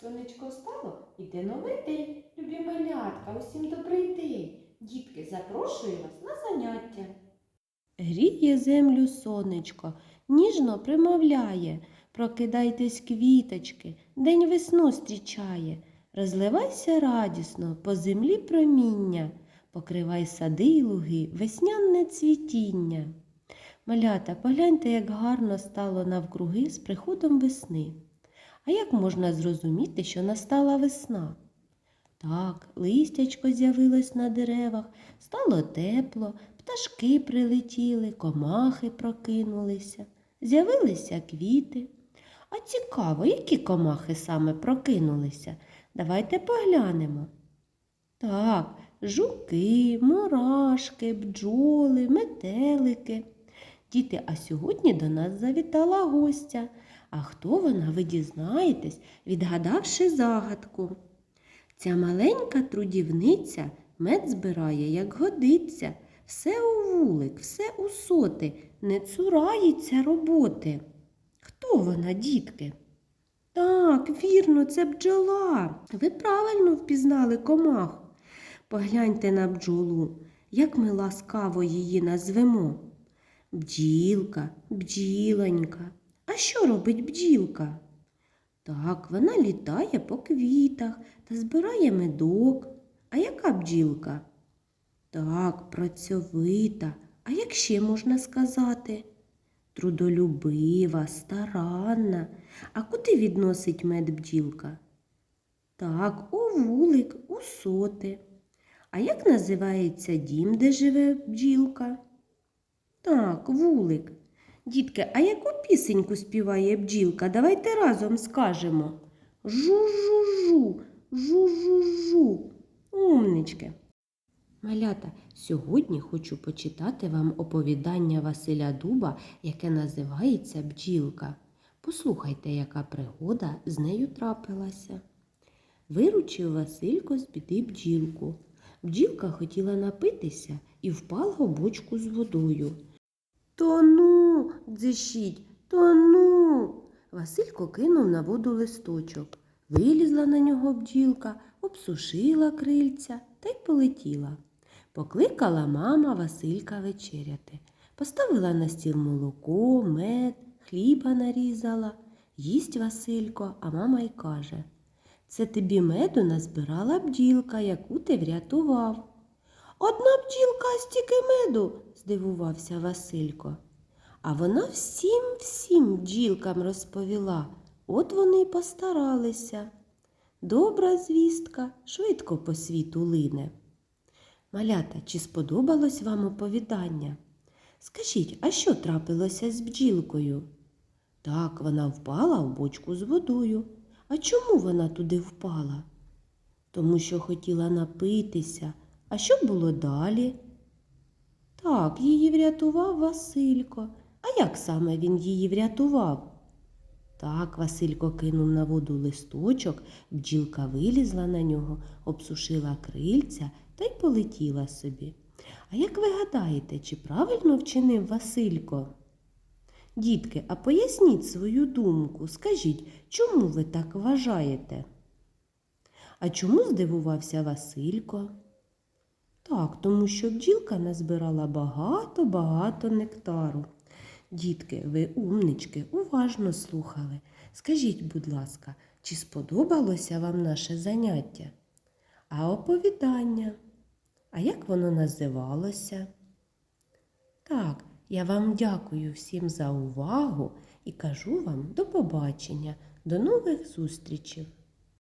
Сонечко стало, іде новий день. Любі малятка, усім добрий день. Дітки, запрошую вас на заняття. Гріє землю сонечко, ніжно примовляє. Прокидайтесь, квіточки, день весну зустрічає. Розливайся радісно, по землі проміння, покривай сади й луги, весняне цвітіння. Малята, погляньте, як гарно стало навкруги з приходом весни. А як можна зрозуміти, що настала весна? Так, листячко з'явилось на деревах, стало тепло, пташки прилетіли, комахи прокинулися, з'явилися квіти. А цікаво, які комахи саме прокинулися? Давайте поглянемо. Так, жуки, мурашки, бджоли, метелики. Діти, а сьогодні до нас завітала гостя. А хто вона, ви дізнаєтесь, відгадавши загадку. Ця маленька трудівниця мед збирає, як годиться, все у вулик, все у соти, не цурається роботи. Хто вона, дітки? Так, вірно, це бджола. Ви правильно впізнали комаху. Погляньте на бджолу, як ми ласкаво її назвемо. Бджілка, бджілонька. А що робить бджілка? Так, вона літає по квітах та збирає медок. А яка бджілка? Так, працьовита. А як ще можна сказати? Трудолюбива, старанна. А куди відносить мед бджілка? Так, у вулик, у соти. А як називається дім, де живе бджілка? Так, вулик. Дітки, а яку пісеньку співає бджілка? Давайте разом скажемо. Жу-жу-жу, жу-жу-жу. Умнички. Малята, сьогодні хочу почитати вам оповідання Василя Дуба, яке називається Бджілка. Послухайте, яка пригода з нею трапилася. Виручив Василько з біди бджілку. Бджілка хотіла напитися і впала в бочку з водою. Тону, дзищить, тону. Василько кинув на воду листочок. Вилізла на нього бджілка, обсушила крильця та й полетіла. Покликала мама Василька вечеряти. Поставила на стіл молоко, мед, хліба нарізала. Їсть Василько, а мама й каже Це тобі меду назбирала бджілка, яку ти врятував. Одна бджілка стільки меду, здивувався Василько. А вона всім всім бджілкам розповіла. От вони й постаралися. Добра звістка швидко по світу лине. Малята, чи сподобалось вам оповідання? Скажіть, а що трапилося з бджілкою? Так, вона впала в бочку з водою. А чому вона туди впала? Тому що хотіла напитися. А що було далі? Так, її врятував Василько. А як саме він її врятував? Так, Василько кинув на воду листочок, бджілка вилізла на нього, обсушила крильця та й полетіла собі. А як ви гадаєте, чи правильно вчинив Василько? Дітки, а поясніть свою думку, скажіть, чому ви так вважаєте? А чому здивувався Василько? Так, тому що бджілка назбирала багато-багато нектару. Дітки, ви умнички, уважно слухали. Скажіть, будь ласка, чи сподобалося вам наше заняття? А оповідання? А як воно називалося? Так, я вам дякую всім за увагу і кажу вам до побачення, до нових зустрічей.